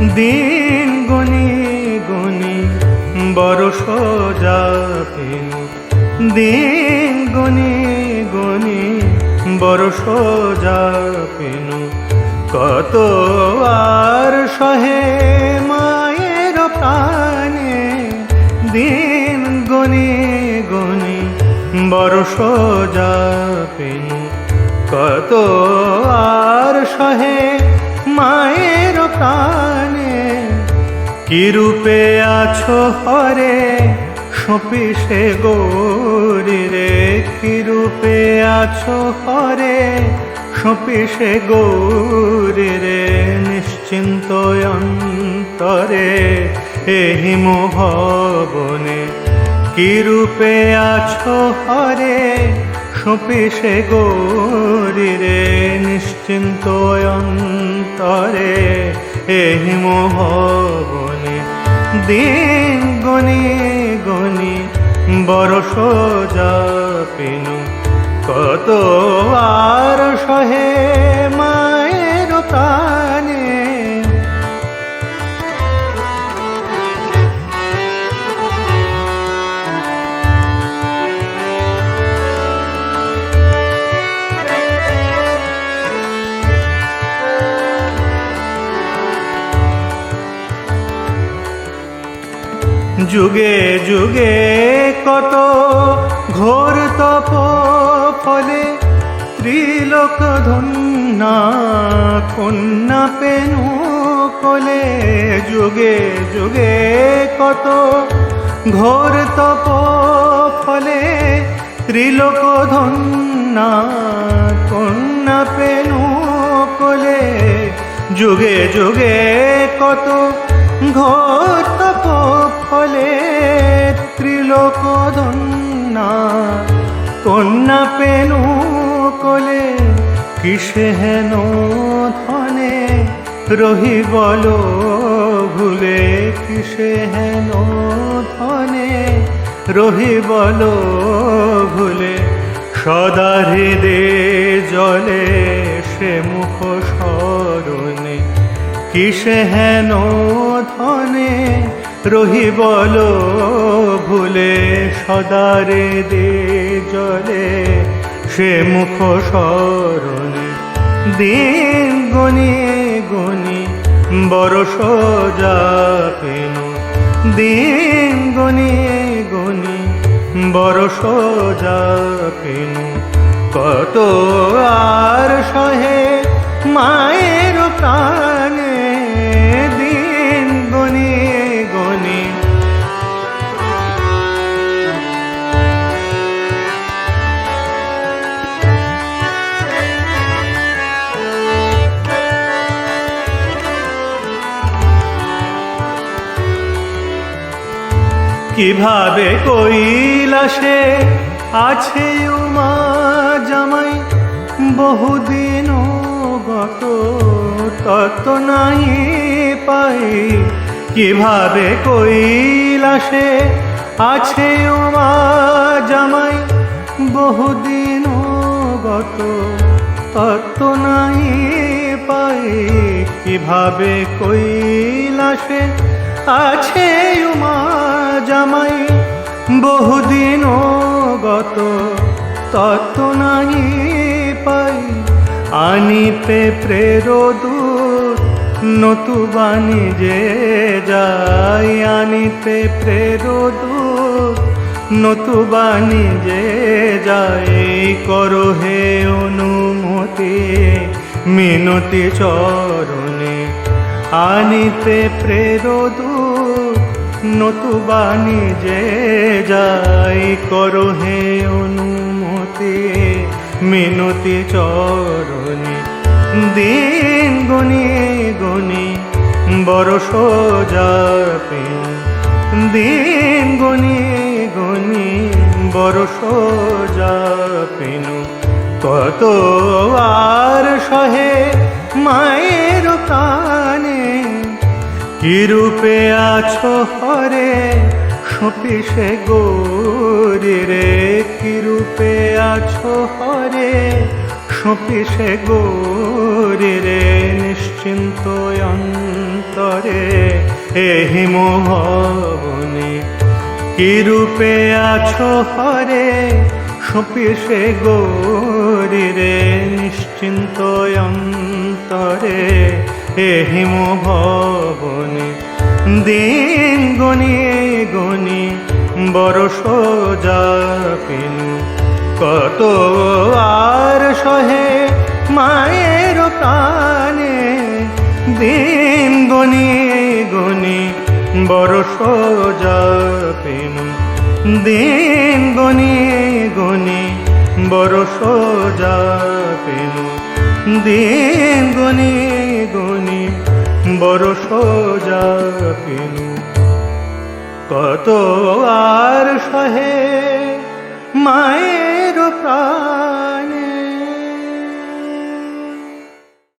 দিন গনি গনি, বড় সোজা পেনু দিন গনি গনি, বড় সোজা পেনু কত আর সহে মায়ের প্রাণে, দিন গনি গনি, বড় সোজা পেনু কত আর সহে মায়ের প্রাণে। কি রূপে আছো হরে সপিসে গৌরী রে। কি রূপে আছো হরে সপিসে গৌরী রে। নিশ্চিন্ত অন্তরে এহি মোহবনে কি রূপে আছো হরে সপিসে সে রে নিশ্চিন্ত অন্তরে এহি মোহবনে দিন গনি গনি, বড় সোজা পিনু, কত আর সহে যুগে যুগে কত ঘোর তপ ফলে ত্রিলোক ধন্যা কন্যা পেনু কোলে যুগে যুগে কত ঘোর তপ ফলে ত্রিলোক ধন্যা কন্যা পেনু কোলে যুগে যুগে কত ঘোর তপ ফলে ত্রিলোক ধন্যা কন্যা পেনু কলে কিসে হেন ধনে? রহি বল ভুলে কিসে হেন ধনে? রহি বল ভুলে সদা হৃদে জলে সে মুখ স্মরণে। কিসে হেন ধনে রহি বল ভুলে সদারে দে জলে সে মুখ স্মরণে দিন গনি গনি বড় সোজা পেনু। দিন গনি গনি বড় সোজা পেনু। কত আর সহে মায়ের কীভাবে কৈলাসে আছে উমা জামাই? বহুদিন গত, তত নাই পাই। কীভাবে কৈলাসে আছে উমা জামাই? বহুদিন গত, তত নাই পাই। কীভাবে কৈলাসে আছে উমা জামাই বহুদিন গত তত নাই পাই। আনিতে প্রেরদূত নতুবানি যে যাই। আনিতে প্রেরদূত নতুবানি যে যাই। করো হে অনুমতি, মিনতি চরণে। আনিতে প্রেরদূত নতুবানি যে যাই করো হে অনুমতি, মিনতি চরণে। দিন গনি গনি বড় সোজা দিন গনি গনি বড় সোজা পেনু কত আর সহে মায়ের প্রাণে কি রূপে আছো হরে? সপিসে গৌরী রে। কি রূপে আছো হরে? সপিসে গৌরী রে। নিশ্চিন্ত অন্ত অন্তরে এহি মোহনে কি রূপে আছো হরে? সপিসে গৌরী রে। নিশ্চিন্ত অন্তরে এহি ভবনে দিন গনি গনি সোজা পেনু। কত আর সহে মায়ের প্রাণে, দিন গনি গনি সোজা পেনু। দিন গনি গনি সোজা পেনু। দিন গনি গনি বড় সোজা পেনু কত আর সহে মায়ের প্রাণ।